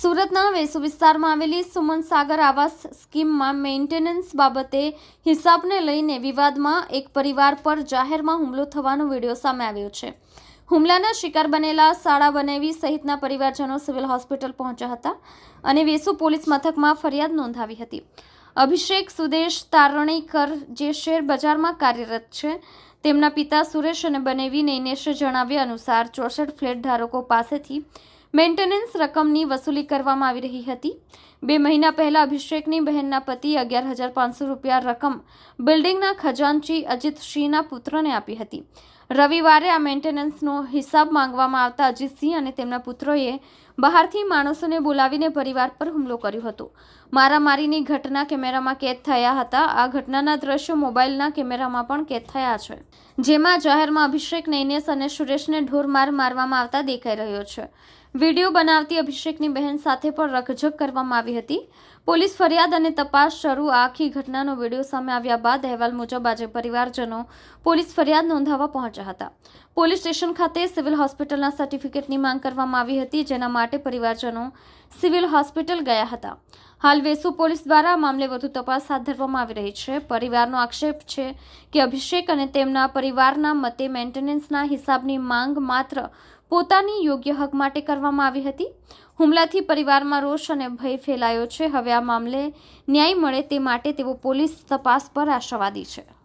સુરતના વેસુ વિસ્તારમાં આવેલી સુમન સાગર આવાસ સ્કીમમાં મેન્ટેનન્સ બાબતે હિસાબને લઈને વિવાદમાં એક પરિવાર પર જાહેરમાં હુમલો થવાનો વીડિયો સામે આવ્યો છે. હુમલાના શિકાર બનેલા શાળા બનેવી સહિતના પરિવારજનો સિવિલ હોસ્પિટલ પહોંચ્યા હતા અને વેસુ પોલીસ મથકમાં ફરિયાદ નોંધાવી હતી. અભિષેક સુદેશ તારણીકર, જે શેર બજારમાં કાર્યરત છે, તેમના પિતા સુરેશ અને બનેવી નૈનેશે જણાવ્યા અનુસાર ચોસઠ ફ્લેટ ધારકો પાસેથી મેન્ટેનન્સ રકમની વસૂલી કરવામાં આવી રહી હતી. બે મહિના પહેલા અભિષેકની બહેનના પતિ અગિયાર હજાર પાંચસો રૂપિયા રકમ બિલ્ડિંગના ખજાનચી અજીતસિંહના પુત્રને આપી હતી. રવિવારે આ મેન્ટેનન્સનો હિસાબ માંગવામાં આવતા અજીતસિંહ અને તેમના પુત્રોએ બહારથી માણસોને બોલાવીને પરિવાર પર હુમલો કર્યો હતો. મારામારીની ઘટના કેમેરામાં કેદ થયા હતા. આ ઘટનાના દ્રશ્યો મોબાઈલના કેમેરામાં પણ કેદ થયા છે. જેમાં જાહેરમાં અભિષેક નૈનેશ અને સુરેશને ઢોરમાર મારવામાં આવતા દેખાઈ રહ્યો છે. વીડિયો બનાવતી અભિષેકની બહેન સાથે પણ રકઝક કરવામાં આવી હતી. પોલીસ ફરિયાદ અને તપાસ શરૂ. આખી ઘટનાનો વીડિયો સામે આવ્યા બાદ અહેવાલ મુજબ આજે પરિવારજનો પોલીસ ફરિયાદ નોંધાવવા પહોંચ્યા હતા. પોલીસ સ્ટેશન ખાતે સિવિલ હોસ્પિટલના સર્ટિફિકેટની માંગ કરવામાં આવી હતી, જેના માટે પરિવારજનો સિવિલ હોસ્પિટલ ગયા હતા. હાલ વેસુ પોલીસ દ્વારા મામલે વધુ તપાસ હાથ ધરવામાં આવી રહી છે. પરિવારનો આક્ષેપ છે કે અભિષેક અને તેમના પરિવારના મતે મેન્ટેનન્સના હિસાબની માંગ માત્ર પોતાની યોગ્ય હક માટે કરવામાં આવી હતી. હુમલાથી પરિવારમાં રોષ અને ભય ફેલાયો છે. હવે આ મામલે ન્યાય મળે તે માટે તેઓ પોલીસ તપાસ પર આશાવાદી છે.